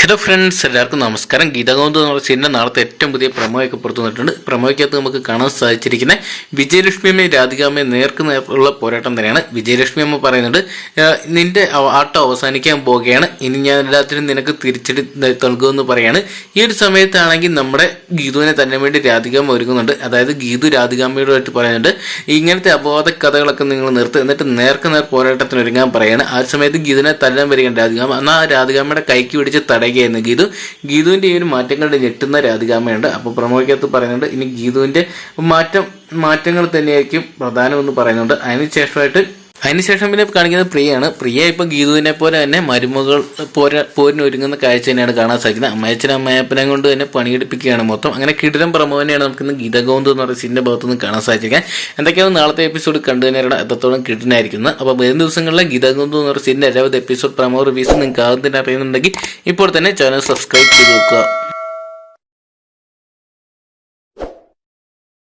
Hello friends എല്ലാവർക്കും നമസ്കാരം. ഗീതാഗോന്ത് എന്ന് പറഞ്ഞ സിനിമ നാളത്തെ ഏറ്റവും പുതിയ പ്രമോയൊക്കെ പുറത്തു വന്നിട്ടുണ്ട്. പ്രമോയ്ക്കകത്ത് നമുക്ക് കാണാൻ സാധിച്ചിരിക്കുന്ന വിജയലക്ഷ്മിയമ്മയും രാധികാമ്മയും നേർക്ക് നേർക്കുള്ള പോരാട്ടം തന്നെയാണ്. വിജയലക്ഷ്മി അമ്മ പറയുന്നുണ്ട് നിന്റെ ആട്ടം അവസാനിക്കാൻ പോവുകയാണ്. ഇനി ഞാൻ എല്ലാത്തിനും നിനക്ക് തിരിച്ചടി നൽകുമെന്ന് പറയാണ്. ഈ ഒരു സമയത്താണെങ്കിൽ നമ്മുടെ ഗീതുവിനെ തന്നെ വേണ്ടി രാധികാമ്മ ഒരുങ്ങുന്നുണ്ട്. അതായത് ഗീതു രാധികാമ്മയോടായിട്ട് പറയുന്നുണ്ട് ഇങ്ങനത്തെ അപവാദ കഥകളൊക്കെ നിങ്ങൾ നിർത്തുക എന്നിട്ട് നേർക്ക് നേർ പോരാട്ടത്തിന് ഒരുങ്ങാൻ പറയാണ്. ആ സമയത്ത് ഗീതുവിനെ തല്ലാൻ വരികയാണ് രാധികാമ്മ. എന്നാൽ ആ രാധികാമ്മയുടെ കൈക്ക് പിടിച്ച് തടയുകയായിരുന്നു ഗീതു. ഗീതുവിന്റെ ഈ ഒരു മാറ്റങ്ങളുടെ ഞെട്ടുന്ന രാധികാമയുണ്ട് അപ്പോൾ പ്രമോയ്ക്കകത്ത് പറയുന്നുണ്ട് ഇനി ഗീതുവിന്റെ മാറ്റം മാറ്റങ്ങൾ തന്നെയായിരിക്കും പ്രധാനമെന്ന് പറയുന്നുണ്ട്. അതിനുശേഷമായിട്ട് അതിനുശേഷം പിന്നെ കാണിക്കുന്നത് പ്രിയയാണ്. പ്രിയ ഇപ്പൊ ഗീതുവിനെ പോലെ തന്നെ മരുമകൾ പോര പോരിന് ഒരുങ്ങുന്ന കാഴ്ച തന്നെയാണ് കാണാൻ സാധിക്കുന്നത്. അമ്മയച്ചനും അമ്മയപ്പനെ കൊണ്ട് തന്നെ പണിയെടുപ്പിക്കുകയാണ് മൊത്തം. അങ്ങനെ കിടിലം പ്രമോഹനെയാണ് നമുക്ക് ഇന്ന് ഗീതഗോന്ത് എന്ന് പറയുന്ന സിന്റെ ഭാഗത്തു നിന്ന് കാണാൻ സാധിക്കുക എന്തൊക്കെയാണ് നാളത്തെ എപ്പിസോഡ് കണ്ടു എത്രത്തോളം കിടിനായിരിക്കുന്നത് അപ്പോൾ വരും ദിവസങ്ങളിലെ ഗീതഗോന്ത് എന്ന് പറയുന്ന സിന്റെ അരവധി എപ്പിസോഡ് പ്രമോ റിവ്യൂസ് നിങ്ങൾക്ക് ആദ്യം അറിയുന്നുണ്ടെങ്കിൽ ഇപ്പോൾ തന്നെ ചാനൽ സബ്സ്ക്രൈബ് ചെയ്ത് വെക്കുക.